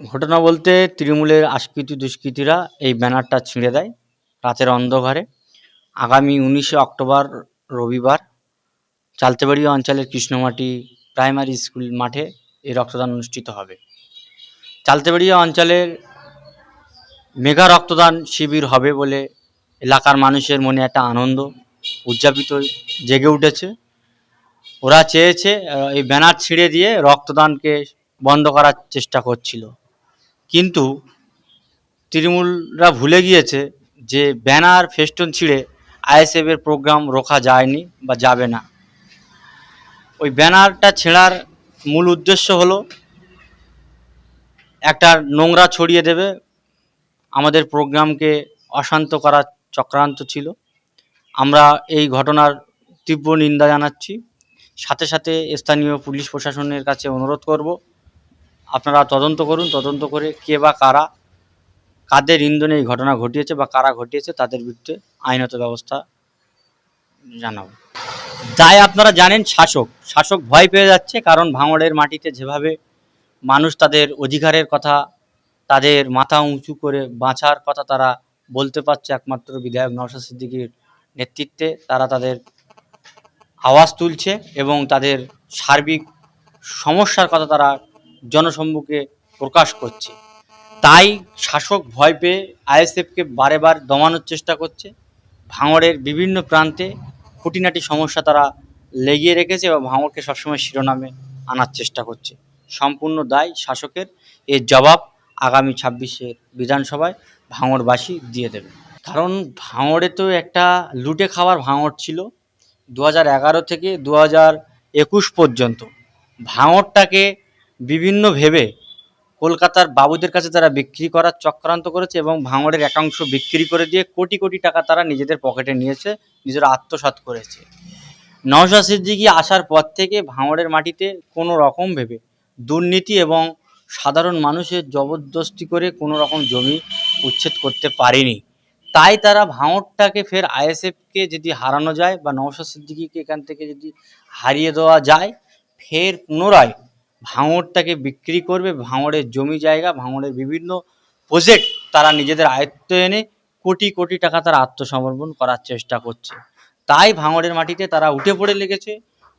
ঘটনা বলতে তৃণমূলের আস্কৃতি দুষ্কৃতীরা এই ব্যানারটা ছিঁড়ে দেয় রাতের অন্ধকারে। আগামী উনিশে অক্টোবর রবিবার চালতেবাড়ি অঞ্চলের কৃষ্ণমাটি প্রাইমারি স্কুল মাঠে এই রক্তদান অনুষ্ঠিত হবে। চালতেবাড়ি অঞ্চলের মেগা রক্তদান শিবির হবে বলে এলাকার মানুষের মনে একটা আনন্দ উদযাপিত জেগে উঠেছে। ওরা চেয়েছে এই ব্যানার ছিঁড়ে দিয়ে রক্তদানকে বন্ধ করার চেষ্টা করছিল। কিন্তু তৃণমূলরা ভুলে গিয়েছে যে ব্যানার ফেস্টুন ছিঁড়ে আইএসএফের প্রোগ্রাম রোখা যায়নি বা যাবে না। ওই ব্যানারটা ছেঁড়ার মূল উদ্দেশ্য হলো একটা নোংরা ছড়িয়ে দেবে। আমাদের প্রোগ্রামকে অশান্ত করার চক্রান্ত ছিল। আমরা এই ঘটনার তীব্র নিন্দা জানাচ্ছি। সাথে সাথে স্থানীয় পুলিশ প্রশাসনের কাছে অনুরোধ করব আপনারা তদন্ত করুন, তদন্ত করে কে বা কারা, কাদের ইন্ধনে এই ঘটনা ঘটিয়েছে বা কারা ঘটিয়েছে তাদের বিরুদ্ধে আইনত ব্যবস্থা জানাব। তাই আপনারা জানেন শাসক শাসক ভয় পেয়ে যাচ্ছে কারণ ভাঙড়ের মাটিতে যেভাবে মানুষ তাদের অধিকারের কথা, তাদের মাথা উঁচু করে বাঁচার কথা তারা বলতে পারছে একমাত্র বিধায়ক নওশাদ সিদ্দিকীর নেতৃত্বে, তারা তাদের আওয়াজ তুলছে এবং তাদের সার্বিক সমস্যার কথা তারা জনসম্মুখে প্রকাশ করছে। তাই শাসক ভয় পেয়ে আইএসএফকে বারে বার দমানোর চেষ্টা করছে। ভাঙড়ের বিভিন্ন প্রান্তে খুঁটিনাটি সমস্যা তারা লেগিয়ে রেখেছে এবং ভাঙড়কে সবসময় শিরোনামে আনার চেষ্টা করছে। সম্পূর্ণ দায় শাসকের। এর জবাব আগামী ছাব্বিশে বিধানসভায় ভাঙড়বাসী দিয়ে দেবে। কারণ ভাঙড়ে তো একটা লুটে খাওয়ার ভাঙড় ছিল দু হাজার এগারো থেকে দু একুশ পর্যন্ত। ভাঙড়টাকে বিভিন্ন ভেবে কলকাতার বাবুদের কাছে তারা বিক্রি করার চক্রান্ত করেছে এবং ভাঙড়ের একাংশ বিক্রি করে দিয়ে কোটি কোটি টাকা তারা নিজেদের পকেটে নিয়েছে, নিজেরা আত্মসাৎ করেছে। নওশা সিদ্দিকী আসার পর থেকে ভাঙড়ের মাটিতে কোনো রকম ভেবে দুর্নীতি এবং সাধারণ মানুষের জবরদস্তি করে কোনো রকম জমি উচ্ছেদ করতে পারেনি। তাই তারা ভাঙড়টাকে ফের আইএসএফকে যদি হারানো যায় বা নওশা সিদ্দিকীকে এখান থেকে যদি হারিয়ে দেওয়া যায়, ফের পুনরায় ভাঙড়টাকে বিক্রি করবে, ভাঙড়ের জমি জায়গা, ভাঙড়ের বিভিন্ন প্রজেক্ট তারা নিজেদের আয়ত্ত এনে কোটি কোটি টাকা তারা আত্মসমর্পণ করার চেষ্টা করছে। তাই ভাঙড়ের মাটিতে তারা উঠে পড়ে লেগেছে,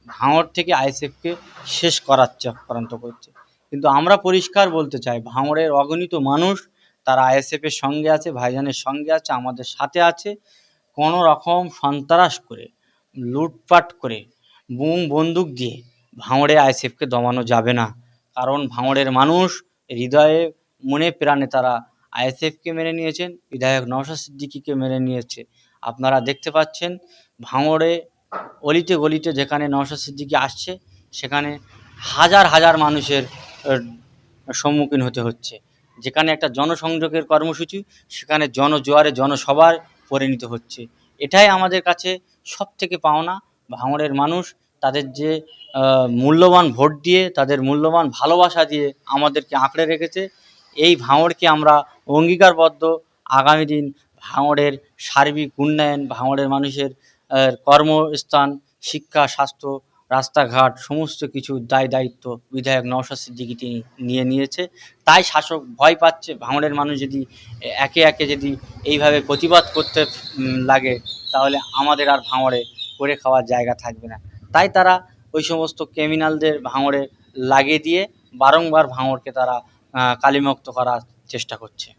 ভাঙড় থেকে আইএসএফকে শেষ করার চক্রান্ত করছে। কিন্তু আমরা পরিষ্কার বলতে চাই, ভাঙড়ের অগণিত মানুষ তারা আইএসএফের সঙ্গে আছে, ভাইজানের সঙ্গে আছে, আমাদের সাথে আছে। কোনো রকম সন্ত্রাস করে, লুটপাট করে, বুম বন্দুক দিয়ে ভাঙড়ে আইএসএফকে দমানো যাবে না। কারণ ভাঙড়ের মানুষ হৃদয়ে, মনে, প্রাণে তারা আইএসএফকে মেনে নিয়েছেন, বিধায়ক নওশাদ সিদ্দিকীকে মেনে নিয়েছে। আপনারা দেখতে পাচ্ছেন, ভাঙড়ে অলিতে গলিতে যেখানে নওশাদ সিদ্দিকী আসছে, সেখানে হাজার হাজার মানুষের সম্মুখীন হতে হচ্ছে। যেখানে একটা জনসংযোগের কর্মসূচি, সেখানে জনজোয়ারে জনসভার পরিণত হচ্ছে। এটাই আমাদের কাছে সব থেকে পাওনা। ভাঙড়ের মানুষ তাদের যে মূল্যবান ভোট দিয়ে, তাদের মূল্যবান ভালোবাসা দিয়ে আমাদেরকে আঁকড়ে রেখেছে, এই ভাঙড়কে আমরা অঙ্গীকারবদ্ধ। আগামী দিন ভাঙড়ের সার্বিক উন্নয়ন, ভাঙড়ের মানুষের কর্মস্থান, শিক্ষা, স্বাস্থ্য, রাস্তাঘাট, সমস্ত কিছু দায় দায়িত্ব বিধায়ক নওশাদ সিদ্দিকী তিনি নিয়ে নিয়েছে। তাই শাসক ভয় পাচ্ছে, ভাঙড়ের মানুষ যদি একে একে যদি এইভাবে প্রতিবাদ করতে লাগে, তাহলে আমাদের আর ভাঙড়ে করে খাওয়ার জায়গা থাকবে না। তাই তারা ওই সমস্ত ক্রিমিনালদের ভাঙড়ে লাগিয়ে দিয়ে বারংবার ভাঙড়কে তারা কালিমুক্ত করার চেষ্টা করছে।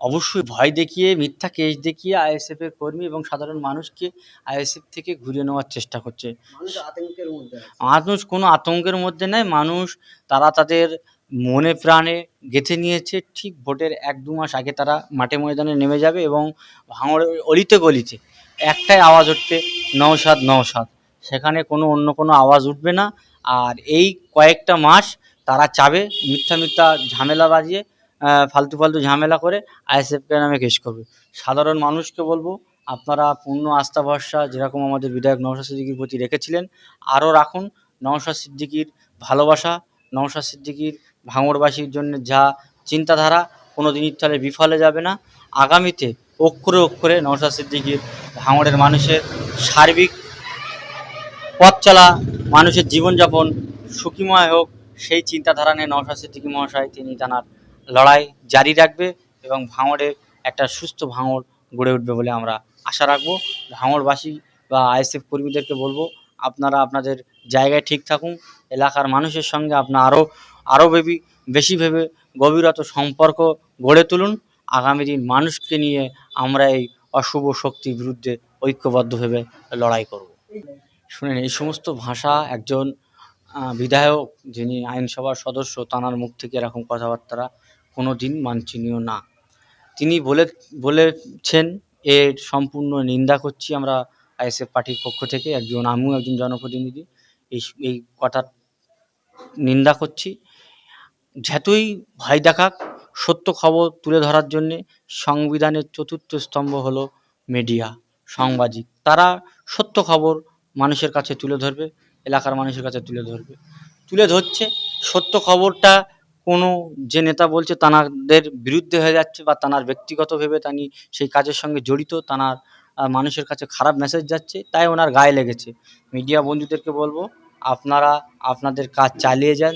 অবশ্যই ভয় দেখিয়ে মিথ্যা কেস দেখিয়ে আইএসএফ এর কর্মী এবং সাধারণ মানুষকে আইএসএফ থেকে ঘুরিয়ে নেওয়ার চেষ্টা করছে। মানুষ আতঙ্কের মধ্যে আছে। মানুষ কোনো আতঙ্কের মধ্যে নেই মানুষ তারা তাদের মনে প্রাণে গেঁথে নিয়েছে ঠিক ভোটের এক দু মাস আগে তারা মাঠে ময়দানে নেমে যাবে এবং ভাঙড়ের অলিতে গলিতে একটাই আওয়াজ উঠবে নওশাদ নওশাদ। সেখানে কোনো অন্য কোনো আওয়াজ উঠবে না। আর এই কয়েকটা মাস তারা চাবে মিথ্যা মিথ্যা ঝামেলা বাজিয়ে ফালতু ফালতু ঝামেলা করে আইএসএফকে নামে কেস করবে। সাধারণ মানুষকে বলব, আপনারা পূর্ণ আস্থা ভরসা, যেরকম আমাদের বিধায়ক নওশাদ সিদ্দিকির প্রতি রেখেছিলেন, আরও রাখুন নওশাদ সিদ্দিকির ভালোবাসা, নওশাদ সিদ্দিকির ভাঙড়বাসীর জন্য যা চিন্তাধারা কোনো দিনই তাহলে বিফলে যাবে না। আগামীতে অক্ষরে অক্ষরে নওশাদ সিদ্দিকির ভাঙড়ের মানুষের সার্বিক পথ চলা, মানুষের জীবনযাপন সুখীময় হোক, সেই চিন্তাধারা নিয়ে নওশাদ সিদ্দিকী মহাশয় তিনি তাঁর লড়াই জারি রাখবে এবং ভাঙড়ের একটা সুস্থ ভাঙড় গড়ে উঠবে বলে আমরা আশা রাখব। ভাঙড়বাসী বা আইএসএফ কর্মীদেরকে বলব, আপনারা আপনাদের জায়গায় ঠিক থাকুন, এলাকার মানুষের সঙ্গে আপনার আরও আরও বেবি বেশি ভেবে গভীরত সম্পর্ক গড়ে তুলুন। আগামী দিন মানুষকে নিয়ে আমরা এই অশুভ শক্তির বিরুদ্ধে ঐক্যবদ্ধভাবে লড়াই করব। শুনেন, এই সমস্ত ভাষা একজন বিধায়ক যিনি আইনসভার সদস্য, তাঁর মুখ থেকে এরকম কথাবার্তা কোনো দিন মাননীয় না। তিনি বলে, বলেছেন এর সম্পূর্ণ নিন্দা করছি আমরা আইএসএফ পার্টির পক্ষ থেকে, একজন, আমিও একজন জনপ্রতিনিধি, এই এই কথার নিন্দা করছি। যতই ভয় দেখাক, সত্য খবর তুলে ধরার জন্যে সংবিধানের চতুর্থ স্তম্ভ হলো মিডিয়া, সাংবাদিক। তারা সত্য খবর মানুষের কাছে তুলে ধরবে, এলাকার মানুষের কাছে তুলে ধরবে। তুলে ধরছে, সত্য খবরটা কোনো যে নেতা বলছে তানাদের বিরুদ্ধে হয়ে যাচ্ছে বা তানার ব্যক্তিগত ভেবে তিনি সেই কাজের সঙ্গে জড়িত, তানার মানুষের কাছে খারাপ মেসেজ যাচ্ছে, তাই ওনার গায়ে লেগেছে। মিডিয়া বন্ধুদেরকে বলব, আপনারা আপনাদের কাজ চালিয়ে যান,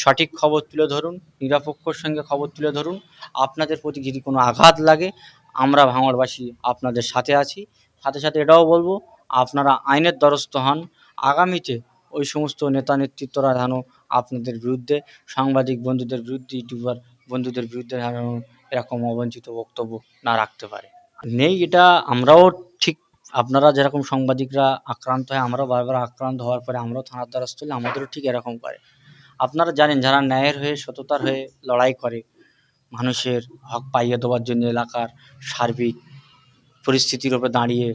সঠিক খবর তুলে ধরুন, নিরপেক্ষর সঙ্গে খবর তুলে ধরুন, আপনাদের প্রতি যদি কোনো আঘাত লাগে, আমরা ভাঙড়বাসী আপনাদের সাথে আছি। সাথে সাথে এটাও বলব আপনারা আইনের দ্বারস্থ হন। আগামীতে ওই সমস্ত নেতা নেতৃত্বরা যেন আপনাদের বিরুদ্ধে, সাংবাদিক বন্ধুদের বিরুদ্ধে, ইউটিউবার বন্ধুদের বিরুদ্ধে যেন এরকম অবাঞ্ছিত বক্তব্য না রাখতে পারে। নেই, এটা আমরাও ঠিক, আপনারা যেরকম সাংবাদিকরা আক্রান্ত হয়, আমরাও বারবার আক্রান্ত হওয়ার পরে আমরাও থানার দ্বারস্থ হলে আমাদেরও ঠিক এরকম করে। আপনারা জানেন, যারা ন্যায়ের হয়ে, সততার হয়ে লড়াই করে, মানুষের হক পাইয়ে দেওয়ার জন্য এলাকার সার্বিক পরিস্থিতির উপরে দাঁড়িয়ে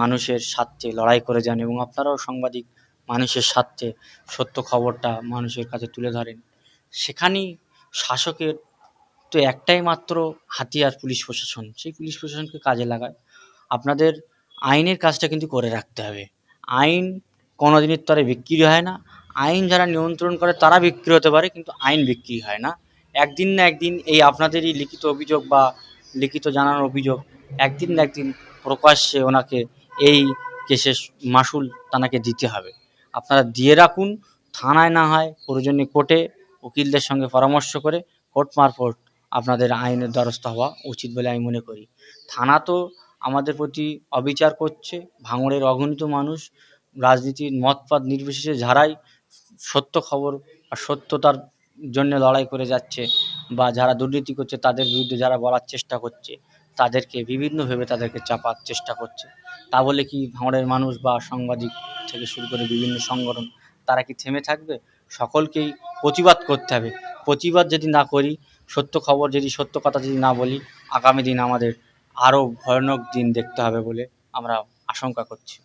মানুষের স্বার্থে লড়াই করে যান এবং আপনারাও সাংবাদিক, মানুষের স্বার্থে সত্য খবরটা মানুষের কাছে তুলে ধরেন। সেখানেই শাসকের তো একটাই মাত্র হাতিয়ার পুলিশ প্রশাসন। সেই পুলিশ প্রশাসনকে কাজে লাগায়। আপনাদের আইনের কাজটা কিন্তু করে রাখতে হবে। আইন কোনো দিনের তরে বিক্রি হয় না। আইন যারা নিয়ন্ত্রণ করে তারা বিক্রি হতে পারে, কিন্তু আইন বিক্রি হয় না। একদিন না একদিন এই আপনাদেরই লিখিত অভিযোগ বা লিখিত জানানোর অভিযোগ একদিন না একদিন প্রকাশ্যে ওনাকে এই কেসের মাসুল তানাকে দিতে হবে। আপনারা দিয়ে রাখুন, থানায় না হয় প্রয়োজনে কোর্টে উকিলদের সঙ্গে পরামর্শ করে কোর্ট মারফত আপনাদের আইনের দ্বারস্থ হওয়া উচিত বলে আমি মনে করি। থানা তো আমাদের প্রতি অবিচার করছে, ভাঙড়ের অগণিত মানুষ, রাজনীতির মতপাত নির্বিশেষে যারাই সত্য খবর আর সত্যতার জন্য লড়াই করে যাচ্ছে বা যারা দুর্নীতি করছে তাদের বিরুদ্ধে যারা বলার চেষ্টা করছে তাদেরকে বিভিন্নভাবে তাদেরকে চাপার চেষ্টা করছে। তা বলে কি ভাঁড়ের মানুষ বা সাংবাদিক থেকে শুরু করে বিভিন্ন সংগঠন, তারা কি থেমে থাকবে? সকলকেই প্রতিবাদ করতে হবে। প্রতিবাদ যদি না করি, সত্য খবর যদি, সত্য কথা যদি না বলি, আগামী দিন আমাদের আরও ভয়ানক দিন দেখতে হবে বলে আমরা আশঙ্কা করছি।